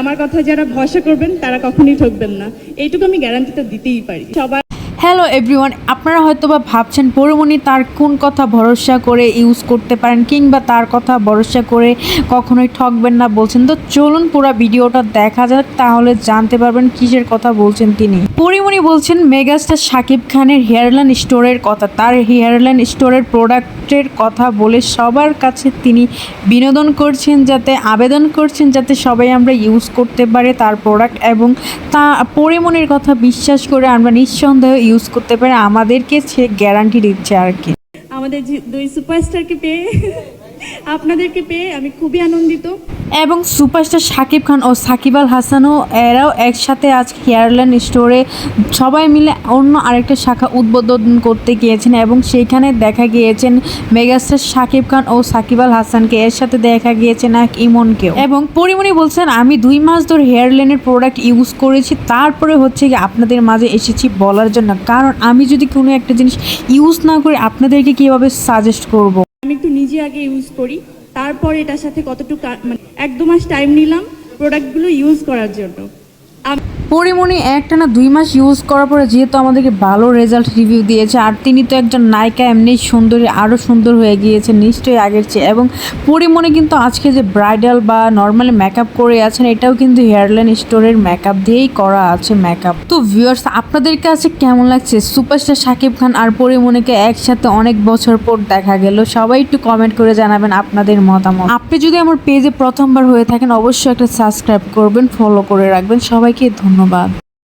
আমার কথা যারা ভরসা করবেন, তারা কখনই ঠকবেন না। এইটুকু আমি গ্যারান্টিটা দিতেই পারি। সবার হ্যালো এভরিওয়ান আপনারা হয়তো বা ভাবছেন, পরিমণি তার কোন কথা ভরসা করে ইউজ করতে পারেন কিংবা তার কথা ভরসা করে কখনোই ঠকবেন না? বলছেন। তো চলুন পুরো ভিডিওটা দেখা যাক, তাহলে জানতে পারবেন কিসের কথা বলছেন তিনি। পরিমণি বলছেন, মেগাস্টার শাকিব খানের হেয়ারলাইন স্টোরের কথা, তার হেয়ারলাইন স্টোরের প্রোডাক্টের কথা বলে সবার কাছে তিনি বিনোদন করছেন যাতে, আবেদন করছেন যাতে সবাই আমরা ইউজ করতে পারে তার প্রোডাক্ট এবং তা পরিমণির কথা বিশ্বাস করে আমরা নিঃসন্দেহে ইউজ করতে পারি আমাদেরকে সে গ্যারান্টি দিচ্ছে আর কি। আমাদের দুই সুপারস্টারকে পেয়ে, আপনাদেরকে পেয়ে আমি খুবই আনন্দিত। এবং সুপারস্টার সাকিব খান ও সাকিব আল হাসানও এরাও একসাথে আজ হেয়ারলাইন স্টোরে সবাই মিলে অন্য আরেকটা শাখা উদ্বোধন করতে গিয়েছেন এবং সেইখানে দেখা গিয়েছেন মেগাস্টার সাকিব খান ও সাকিব আল হাসানকে। এর সাথে দেখা গিয়েছেন এক ইমনকেও। এবং পরিমণি বলছেন, আমি দুই মাস ধরে হেয়ারলাইনের প্রোডাক্ট ইউজ করেছি, তারপরে হচ্ছে কি আপনাদের মাঝে এসেছি বলার জন্য। কারণ আমি যদি কোনো একটা জিনিস ইউজ না করে, আপনাদেরকে কীভাবে সাজেস্ট করব। আমি একটু নিজে আগে ইউজ করি। তারপর এটার সাথে কতটুকু মানে এক দু মাস টাইম নিলাম প্রোডাক্টগুলো ইউজ করার জন্য। পরিমণি একটা না দুই মাস ইউজ করার পরে যেহেতু আমাদেরকে ভালো রেজাল্ট রিভিউ দিয়েছে, আর তিনি তো একজন নায়িকা, এমনি সুন্দরী আরও সুন্দর হয়ে গিয়েছে নিশ্চয়ই আগের চেয়ে। এবং পরিমণি কিন্তু আজকে যে ব্রাইডাল বা নর্মালি মেকআপ করে আছেন, এটাও কিন্তু হেয়ারলাইন স্টোরের মেকআপ দিয়েই করা আছে মেকআপ তো ভিউয়ার্স আপনাদের কাছে কেমন লাগছে? সুপারস্টার শাকিব খান আর পরিমণিকে একসাথে অনেক বছর পর দেখা গেল। সবাই একটু কমেন্ট করে জানাবেন আপনাদের মতামত। আপনি যদি আমার পেজে প্রথমবার হয়ে থাকেন, অবশ্যই একটা সাবস্ক্রাইব করবেন ফলো করে রাখবেন। সবাইকে ধন্যবাদ।